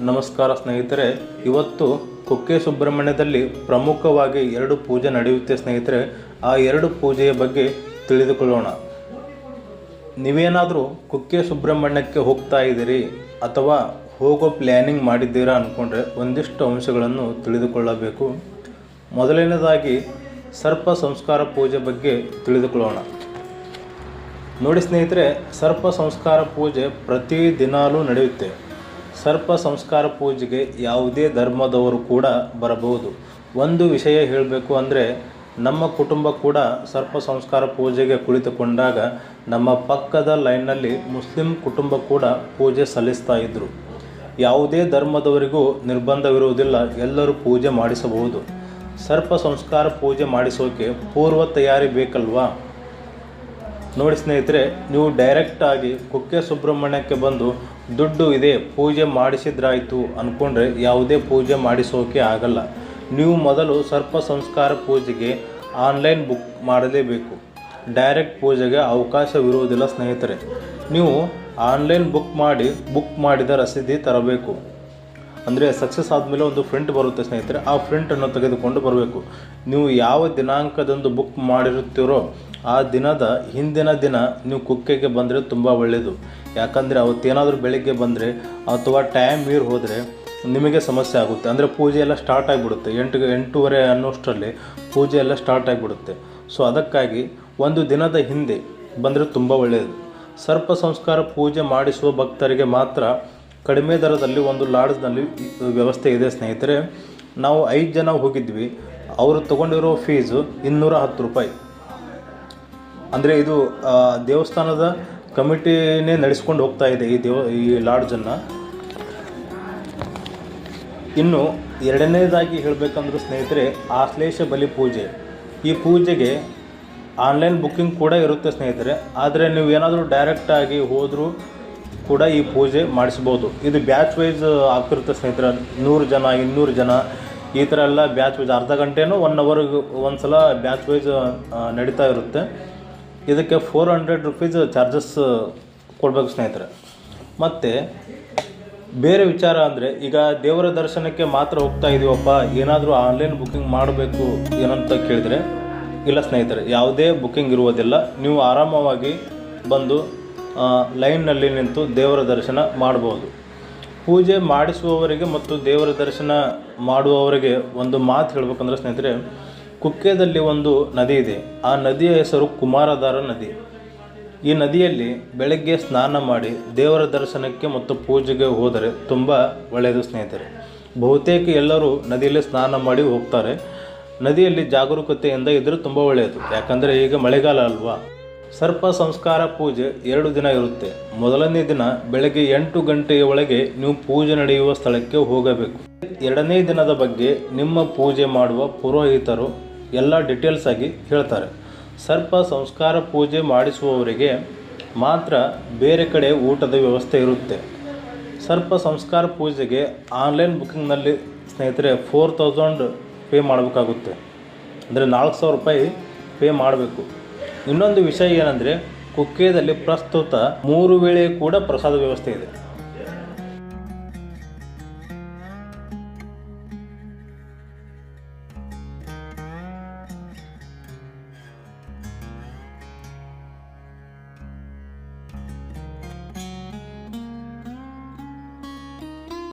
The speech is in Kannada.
ನಮಸ್ಕಾರ ಸ್ನೇಹಿತರೆ, ಇವತ್ತು ಕುಕ್ಕೆ ಸುಬ್ರಹ್ಮಣ್ಯದಲ್ಲಿ ಪ್ರಮುಖವಾಗಿ ಎರಡು ಪೂಜೆ ನಡೆಯುತ್ತೆ ಸ್ನೇಹಿತರೆ, ಆ ಎರಡು ಪೂಜೆಯ ಬಗ್ಗೆ ತಿಳಿದುಕೊಳ್ಳೋಣ. ನೀವೇನಾದರೂ ಕುಕ್ಕೆ ಸುಬ್ರಹ್ಮಣ್ಯಕ್ಕೆ ಹೋಗ್ತಾ ಇದ್ದೀರಿ ಅಥವಾ ಹೋಗೋ ಪ್ಲ್ಯಾನಿಂಗ್ ಮಾಡಿದ್ದೀರಾ ಅಂದ್ಕೊಂಡ್ರೆ ಒಂದಿಷ್ಟು ಅಂಶಗಳನ್ನು ತಿಳಿದುಕೊಳ್ಳಬೇಕು. ಮೊದಲನೇದಾಗಿ ಸರ್ಪ ಸಂಸ್ಕಾರ ಪೂಜೆ ಬಗ್ಗೆ ತಿಳಿದುಕೊಳ್ಳೋಣ. ನೋಡಿ ಸ್ನೇಹಿತರೆ, ಸರ್ಪ ಸಂಸ್ಕಾರ ಪೂಜೆ ಪ್ರತಿ ದಿನಾಲೂ ನಡೆಯುತ್ತೆ. ಸರ್ಪ ಸಂಸ್ಕಾರ ಪೂಜೆಗೆ ಯಾವುದೇ ಧರ್ಮದವರು ಕೂಡ ಬರಬಹುದು. ಒಂದು ವಿಷಯ ಹೇಳಬೇಕು ಅಂದರೆ, ನಮ್ಮ ಕುಟುಂಬ ಕೂಡ ಸರ್ಪ ಸಂಸ್ಕಾರ ಪೂಜೆಗೆ ಕುಳಿತುಕೊಂಡಾಗ ನಮ್ಮ ಪಕ್ಕದ ಲೈನ್ನಲ್ಲಿ ಮುಸ್ಲಿಂ ಕುಟುಂಬ ಕೂಡ ಪೂಜೆ ಸಲ್ಲಿಸ್ತಾ ಇದ್ದರು ಯಾವುದೇ ಧರ್ಮದವರಿಗೂ ನಿರ್ಬಂಧವಿರುವುದಿಲ್ಲ, ಎಲ್ಲರೂ ಪೂಜೆ ಮಾಡಿಸಬಹುದು. ಸರ್ಪ ಸಂಸ್ಕಾರ ಪೂಜೆ ಮಾಡಿಸೋಕೆ ಪೂರ್ವ ತಯಾರಿ ಬೇಕಲ್ವಾ? ನೋಡಿ ಸ್ನೇಹಿತರೆ, ನೀವು ಡೈರೆಕ್ಟಾಗಿ ಕುಕ್ಕೆ ಸುಬ್ರಹ್ಮಣ್ಯಕ್ಕೆ ಬಂದು ದುಡ್ಡು ಇದೆ, ಪೂಜೆ ಮಾಡಿಸಿದ್ರಾಯಿತು ಅಂದ್ಕೊಂಡ್ರೆ ಯಾವುದೇ ಪೂಜೆ ಮಾಡಿಸೋಕೆ ಆಗಲ್ಲ. ನೀವು ಮೊದಲು ಸರ್ಪ ಸಂಸ್ಕಾರ ಪೂಜೆಗೆ ಆನ್ಲೈನ್ ಬುಕ್ ಮಾಡಲೇಬೇಕು. ಡೈರೆಕ್ಟ್ ಪೂಜೆಗೆ ಅವಕಾಶವಿರುವುದಿಲ್ಲ ಸ್ನೇಹಿತರೆ. ನೀವು ಆನ್ಲೈನ್ ಬುಕ್ ಮಾಡಿ, ಬುಕ್ ಮಾಡಿದ ರಸೀದಿ ತರಬೇಕು. ಅಂದರೆ ಸಕ್ಸಸ್ ಆದಮೇಲೆ ಒಂದು ಫ್ರಿಂಟ್ ಬರುತ್ತೆ ಸ್ನೇಹಿತರೆ, ಆ ಪ್ರಿಂಟನ್ನು ತೆಗೆದುಕೊಂಡು ಬರಬೇಕು. ನೀವು ಯಾವ ದಿನಾಂಕದಂದು ಬುಕ್ ಮಾಡಿರುತ್ತೀರೋ ಆ ದಿನದ ಹಿಂದಿನ ದಿನ ನೀವು ಕುಕ್ಕೆಗೆ ಬಂದರೆ ತುಂಬ ಒಳ್ಳೆಯದು ಯಾಕಂದರೆ ಅವತ್ತೇನಾದರೂ ಬೆಳಗ್ಗೆ ಬಂದರೆ ಅಥವಾ ಟೈಮ್ ಮೀರಿ ಹೋದರೆ ನಿಮಗೆ ಸಮಸ್ಯೆ ಆಗುತ್ತೆ. ಅಂದರೆ ಪೂಜೆ ಎಲ್ಲ ಸ್ಟಾರ್ಟ್ ಆಗಿಬಿಡುತ್ತೆ. ಎಂಟು ಎಂಟೂವರೆ ಅನ್ನೋಷ್ಟರಲ್ಲಿ ಪೂಜೆ ಎಲ್ಲ ಸ್ಟಾರ್ಟ್ ಆಗಿಬಿಡುತ್ತೆ. ಸೊ ಅದಕ್ಕಾಗಿ ಒಂದು ದಿನದ ಹಿಂದೆ ಬಂದರೆ ತುಂಬ ಒಳ್ಳೆಯದು ಸರ್ಪ ಸಂಸ್ಕಾರ ಪೂಜೆ ಮಾಡಿಸುವ ಭಕ್ತರಿಗೆ ಮಾತ್ರ ಕಡಿಮೆ ದರದಲ್ಲಿ ಒಂದು ಲಾಡ್ಜ್ನಲ್ಲಿ ವ್ಯವಸ್ಥೆ ಇದೆ ಸ್ನೇಹಿತರೆ. ನಾವು ಐದು ಜನ ಹೋಗಿದ್ವಿ. ಅವರು ತಗೊಂಡಿರೋ ಫೀಸು ಇನ್ನೂರ ಹತ್ತು ರೂಪಾಯಿ. ಅಂದರೆ ಇದು ದೇವಸ್ಥಾನದ ಕಮಿಟಿನೇ ನಡೆಸ್ಕೊಂಡು ಹೋಗ್ತಾ ಇದೆ ಈ ದೇವ, ಈ ಲಾಡ್ಜನ್ನು ಇನ್ನು ಎರಡನೇದಾಗಿ ಹೇಳಬೇಕಂದ್ರೆ ಸ್ನೇಹಿತರೆ, ಆಶ್ಲೇಷ ಬಲಿ ಪೂಜೆ. ಈ ಪೂಜೆಗೆ ಆನ್ಲೈನ್ ಬುಕ್ಕಿಂಗ್ ಕೂಡ ಇರುತ್ತೆ ಸ್ನೇಹಿತರೆ. ಆದರೆ ನೀವು ಏನಾದರೂ ಡೈರೆಕ್ಟಾಗಿ ಹೋದರೂ ಕೂಡ ಈ ಪೂಜೆ ಮಾಡಿಸ್ಬೋದು. ಇದು ಬ್ಯಾಚ್ ವೈಸ್ ಆಗ್ತಿರುತ್ತೆ ಸ್ನೇಹಿತರೆ. ನೂರು ಜನ, ಇನ್ನೂರು ಜನ, ಈ ಥರ ಎಲ್ಲ ಬ್ಯಾಚ್ ವೈಸ್ ಅರ್ಧ ಗಂಟೆನೂ ಒನ್ ಅವರ್ಗೆ ಒಂದು ಸಲ ಬ್ಯಾಚ್ ವೈಸ್ ನಡೀತಾ ಇರುತ್ತೆ. ಇದಕ್ಕೆ ಫೋರ್ ಹಂಡ್ರೆಡ್ ರುಪೀಸ್ ಚಾರ್ಜಸ್ ಕೊಡಬೇಕು ಸ್ನೇಹಿತರೆ. ಮತ್ತು ಬೇರೆ ವಿಚಾರ ಅಂದರೆ, ಈಗ ದೇವರ ದರ್ಶನಕ್ಕೆ ಮಾತ್ರ ಹೋಗ್ತಾ ಇದೀವಪ್ಪ, ಏನಾದರೂ ಆನ್ಲೈನ್ ಬುಕ್ಕಿಂಗ್ ಮಾಡಬೇಕು ಏನಂತ ಕೇಳಿದರೆ, ಇಲ್ಲ ಸ್ನೇಹಿತರೆ, ಯಾವುದೇ ಬುಕ್ಕಿಂಗ್ ಇರುವುದಿಲ್ಲ. ನೀವು ಆರಾಮವಾಗಿ ಬಂದು ಲೈನ್ನಲ್ಲಿ ನಿಂತು ದೇವರ ದರ್ಶನ ಮಾಡಬಹುದು ಪೂಜೆ ಮಾಡಿಸುವವರಿಗೆ ಮತ್ತು ದೇವರ ದರ್ಶನ ಮಾಡುವವರಿಗೆ ಒಂದು ಮಾತು ಹೇಳಬೇಕಂದ್ರೆ ಸ್ನೇಹಿತರೆ ಕುಕ್ಕೆದಲ್ಲಿ ಒಂದು ನದಿ ಇದೆ. ಆ ನದಿಯ ಹೆಸರು ಕುಮಾರಧಾರ ನದಿ. ಈ ನದಿಯಲ್ಲಿ ಬೆಳಗ್ಗೆ ಸ್ನಾನ ಮಾಡಿ ದೇವರ ದರ್ಶನಕ್ಕೆ ಮತ್ತು ಪೂಜೆಗೆ ಹೋದರೆ ತುಂಬ ಒಳ್ಳೆಯದು ಸ್ನೇಹಿತರೆ. ಬಹುತೇಕ ಎಲ್ಲರೂ ನದಿಯಲ್ಲಿ ಸ್ನಾನ ಮಾಡಿ ಹೋಗ್ತಾರೆ. ನದಿಯಲ್ಲಿ ಜಾಗರೂಕತೆಯಿಂದ ಇದ್ದರೆ ತುಂಬ ಒಳ್ಳೆಯದು. ಯಾಕಂದರೆ ಈಗ ಮಳೆಗಾಲ ಅಲ್ವಾ? ಸರ್ಪ ಸಂಸ್ಕಾರ ಪೂಜೆ ಎರಡು ದಿನ ಇರುತ್ತೆ. ಮೊದಲನೇ ದಿನ ಬೆಳಗ್ಗೆ ಎಂಟು ಗಂಟೆಯ ಒಳಗೆ ನೀವು ಪೂಜೆ ನಡೆಯುವ ಸ್ಥಳಕ್ಕೆ ಹೋಗಬೇಕು. ಎರಡನೇ ದಿನದ ಬಗ್ಗೆ ನಿಮ್ಮ ಪೂಜೆ ಮಾಡುವ ಪುರೋಹಿತರು ಎಲ್ಲ ಡಿಟೇಲ್ಸ್ ಆಗಿ ಹೇಳ್ತಾರೆ. ಸರ್ಪ ಸಂಸ್ಕಾರ ಪೂಜೆ ಮಾಡಿಸುವವರಿಗೆ ಮಾತ್ರ ಬೇರೆ ಕಡೆ ಊಟದ ವ್ಯವಸ್ಥೆ ಇರುತ್ತೆ. ಸರ್ಪ ಸಂಸ್ಕಾರ ಪೂಜೆಗೆ ಆನ್ಲೈನ್ ಬುಕ್ಕಿಂಗ್ನಲ್ಲಿ ಸ್ನೇಹಿತರೆ ಫೋರ್ ತೌಸಂಡ್ ಪೇ ಮಾಡಬೇಕಾಗುತ್ತೆ. ಅಂದರೆ ನಾಲ್ಕು ಸಾವಿರ ರೂಪಾಯಿ ಪೇ ಮಾಡಬೇಕು. ಇನ್ನೊಂದು ವಿಷಯ ಏನಂದರೆ ಕುಕ್ಕೆದಲ್ಲಿ ಪ್ರಸ್ತುತ ಮೂರು ವೇಳೆ ಕೂಡ ಪ್ರಸಾದ ವ್ಯವಸ್ಥೆ ಇದೆ.